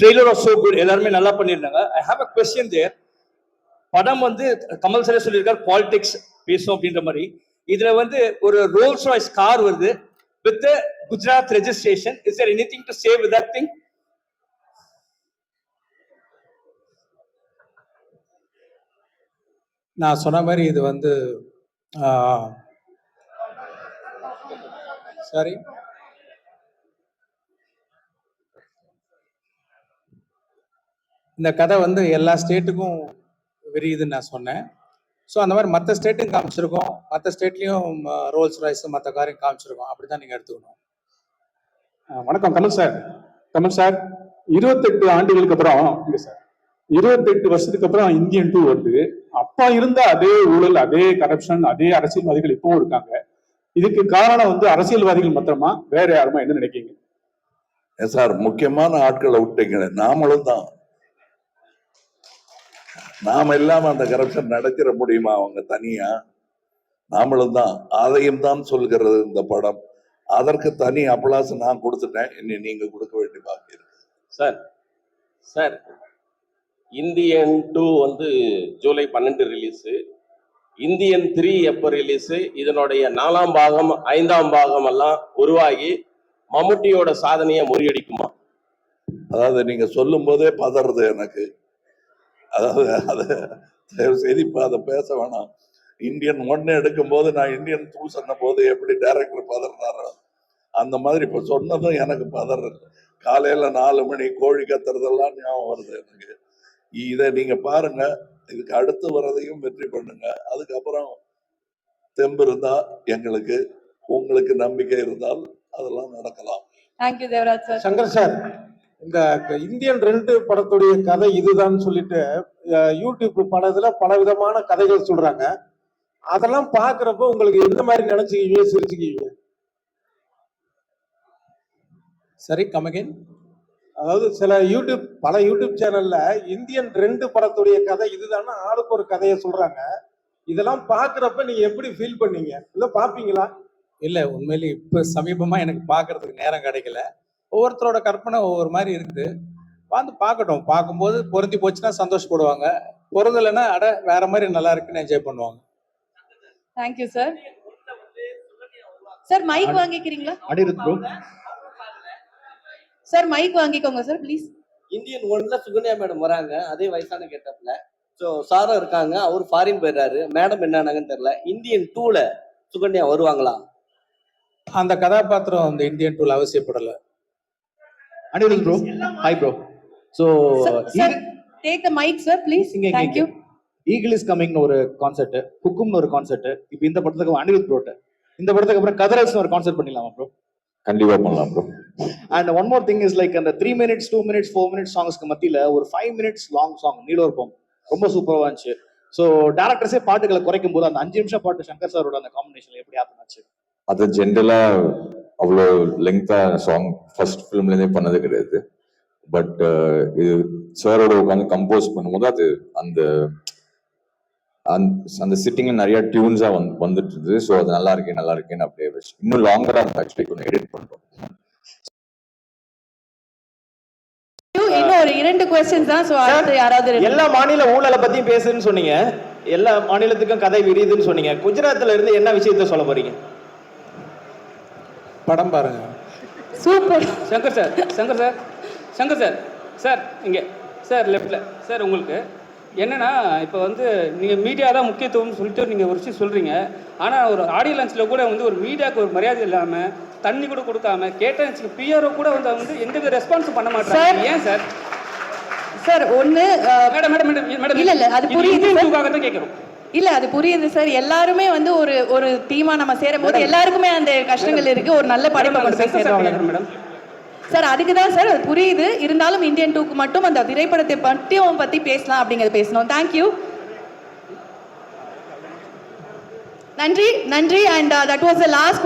Trailer of so good எல்லாருமே நல்லா பண்ணியிருந்தாங்க. ஐ ஹாவ் அ கொஸ்டின் தேர் படம் வந்து கமல் சாரே சொல்லியிருக்கார் பாலிடிக்ஸ் பேசும் அப்படின்ற மாதிரி. இதுல வந்து ஒரு ரோல்ஸ் ராய்ஸ் கார் வருது with Gujarat registration is there anything to save with that thing நான் சொன்ன மாதிரி இது வந்து சாரி இந்த கதை வந்து எல்லா ஸ்டேட்டுக்கும் விரியுதுன்னு நான் சொன்னேன். ஸோ அந்த மாதிரி மற்ற ஸ்டேட்டும் காமிச்சிருக்கோம். மற்ற ஸ்டேட்லேயும் ரோல்ஸ் ராய்ஸ் மற்ற காரையும் காமிச்சிருக்கோம். அப்படி தான் நீங்கள் எடுத்துக்கணும் வணக்கம். கமல் சார். கமல் சார் இருபத்தெட்டு ஆண்டுகளுக்கு அப்புறம் இல்ல சார் இருபத்தெட்டு வருஷத்துக்கு அப்புறம் இந்தியன் டூ வருது. அப்பா இருந்த அதே ஊழல் அதே கரப்ஷன் அதே அரசியல்வாதிகள் இப்பவும் இருக்காங்க. இதுக்கு காரணம் வந்து அரசியல்வாதிகள் மாத்திரமா? வேற யாருமா? என்ன நினைக்கிறீங்க? ஏன் சார் முக்கியமான ஆட்களை விட்டீங்க நாமளும் தான். நாம இல்லாம அந்த கரப்ஷன் நடத்திட முடியுமா அவங்க தனியா? நாமளும் தான். அதையும் தான் சொல்கிறது இந்த படம். அதற்கு தனி அப்ளாஸ் நான் கொடுத்துட்டேன். இனி நீங்க கொடுக்க வேண்டிய பாக்கி இருக்கு. சார் சார் இந்தியன் டூ வந்து ஜூலை பன்னெண்டு ரிலீஸு இந்தியன் த்ரீ எப்போ ரிலீஸு இதனுடைய நாலாம் பாகம் ஐந்தாம் பாகம் எல்லாம் உருவாகி மம்முட்டியோட சாதனையை முறியடிக்குமா? அதாவது நீங்க சொல்லும் போதே பதறது எனக்கு. அதாவது அதை தயவு செய்து இப்ப அதை பேச வேணாம். இந்தியன் ஒன்னு எடுக்கும் போது நான் இந்தியன் டூ சொன்ன போது எப்படி டைரக்டர் பதறினாரோ அந்த மாதிரி இப்ப சொன்னதும் எனக்கு பதறது காலையில நாலு மணி கோழி கத்துறதெல்லாம் ஞாபகம் வருது எனக்கு. இதை நீங்க பாருங்க இதுக்கு அடுத்து வரதையும் வெற்றி பண்ணுங்க. அதுக்கப்புறம் தெம்பு இருந்தா எங்களுக்கு உங்களுக்கு நம்பிக்கை இருந்தால் அதெல்லாம் நடக்கலாம். Thank you Devaraj sir Shankar sir இந்த இந்தியன் ரெண்டு படத்துடைய கதை இதுதான் சொல்லிட்டு யூடியூப் படத்துல பல விதமான கதைகள் சொல்றாங்க. அதெல்லாம் பாக்குறப்ப உங்களுக்கு எந்த மாதிரி நினைச்சுக்குவீங்க சிரிச்சுக்குவீங்க? சரி கமகேன் அதாவது சில யூடியூப் பல யூடியூப் சேனல்ல இந்தியன் ரெண்டு படத்துடைய கதை இதுதானா ஆளுக்கு ஒரு கதையை சொல்றாங்க. இதெல்லாம் பாக்குறப்ப நீங்க எப்படி ஃபீல் பண்ணீங்க? இல்ல பாப்பீங்களா? இல்ல உண்மையிலே இப்ப சமீபமா எனக்கு பாக்குறதுக்கு நேரம் கிடைக்கல. ஒவ்வொருத்தரோட கற்பனை ஒவ்வொரு மாதிரி இருக்குது. வந்து பார்க்கட்டும். பார்க்கும்போது பொருந்தி போச்சுன்னா சந்தோஷப்படுவாங்க. பொருந்தலைன்னா அட வேற மாதிரி நல்லா இருக்குன்னு என்ஜாய் பண்ணுவாங்க. Thank you sir sir mike வாங்கிக்கிறீங்களா? சார் மைக் வாங்கிக்கோங்க சார் ப்ளீஸ் இந்தியன் ஒன்ல சுகன்யா மேடம் வராங்க. அதே வயசான கெட்டப்ல. ஸோ சாரும் இருக்காங்க. அவர் ஃபாரின் போயிடுறாரு. மேடம் என்ன ஆனாங்கன்னு தெரியல. இந்தியன் டூல சுகன்யா வருவாங்களா? அந்த கதாபாத்திரம் அந்த இந்தியன் டூல் அவசியப்படல. Anirudh bro hi bro so take the mike sir please இங்க, இங்க, தேங்க்யூ ஈகிள் இஸ் கமிங்னு ஒரு கான்செர்ட் ஹுக்கும்னு ஒரு கான்செர்ட் இப்போ இந்த படத்துக்கு அனிருத் ப்ரோட்ட இந்த படத்துக்கு அப்புறம் கதரல்ஸ்னு ஒரு கான்செர்ட் பண்ணிடலாமா ப்ரோ கண்டிப்பா பண்ணலாம் bro and one more thing is like அந்த three minutes two minutes four minutes சாங்ஸ்க்கு மத்தியில ஒரு ஃபைவ் மினிட்ஸ் லாங் சாங் நீலோர் போம். ரொம்ப சூப்பராக இருந்துச்சு. ஸோ டேரக்டர்ஸே பாட்டுகளை குறைக்கும் போது அந்த அஞ்சு நிமிஷம் பாட்டு சங்கர் சாரோட அந்த காம்பினேஷன் எப்படி ஆத்துனாச்சு அது ஜென்ரலா அவ்வளோ லெங்தா சாங் ஃபர்ஸ்ட் ஃபிலிம்லேருந்தே பண்ணது கிடையாது. பட் இது சாரோட உட்காந்து கம்போஸ் பண்ணும்போது அது அந்த அந்த- அந்த சிட்டிங்ல நிறைய டியூன்ஸா வந்து வந்துட்டு இருந்தது ஸோ அது நல்லா இருக்கே நல்லா இருக்கேன்னு அப்படியே வச்சு இன்னும் லாங்கரா ஆக்சுவலி கொஞ்சம் எடிட் பண்றோம். இன்னும் ஒரு இரண்டு கொஸ்டின்ஸ் தான் ஸோ அடுத்து யாராவது எல்லா மாநில ஊழலை பத்தியும் பேசுன்னு சொன்னீங்க. எல்லா மாநிலத்துக்கும் கதை விரியுதுன்னு சொன்னீங்க. குஜராத்ல இருந்து என்ன விஷயத்த சொல்ல போறீங்க? படம் பாருங்க. Super. Shankar sir Shankar sir Shankar sir sir இங்கே. சார் லெஃப்டில் சார் உங்களுக்கு. என்னன்னா இப்போ வந்து நீங்கள் மீடியா தான் முக்கியத்துவம்னு சொல்லிட்டு நீங்கள் ஒரு விஷயம் சொல்கிறீங்க ஆனால் ஒரு ஆடியோ லான்ச்சில் கூட வந்து ஒரு மீடியாவுக்கு ஒரு மரியாதை இல்லாமல் தண்ணி கூட கொடுக்காம கேட்டேன் பிஆர்ஓ கூட வந்து வந்து எந்த ரெஸ்பான்ஸும் பண்ண மாட்டாங்க ஏன் சார்? சார் ஒன்னு அஹ், மேடம் மேடம் மேடம் மேடம் இல்ல, இல்ல, அது புரியுது தான் கேட்குறோம். இல்ல அது புரியுது சார் எல்லாருமே வந்து ஒரு ஒரு டீமா நம்ம சேரும் போது எல்லாருக்குமே அந்த கஷ்டங்கள் இருக்கு. ஒரு நல்ல படைப்பை கொண்டு போய் மேடம் சார் அதுக்கு தான் சார் அது புரியுது. இருந்தாலும் இந்தியன் டூக்கு மட்டும் அந்த திரைப்படத்தை பற்றியும் பத்தி பேசலாம் அப்படிங்கறது பேசணும். தேங்க்யூ நன்றி நன்றி and that was the last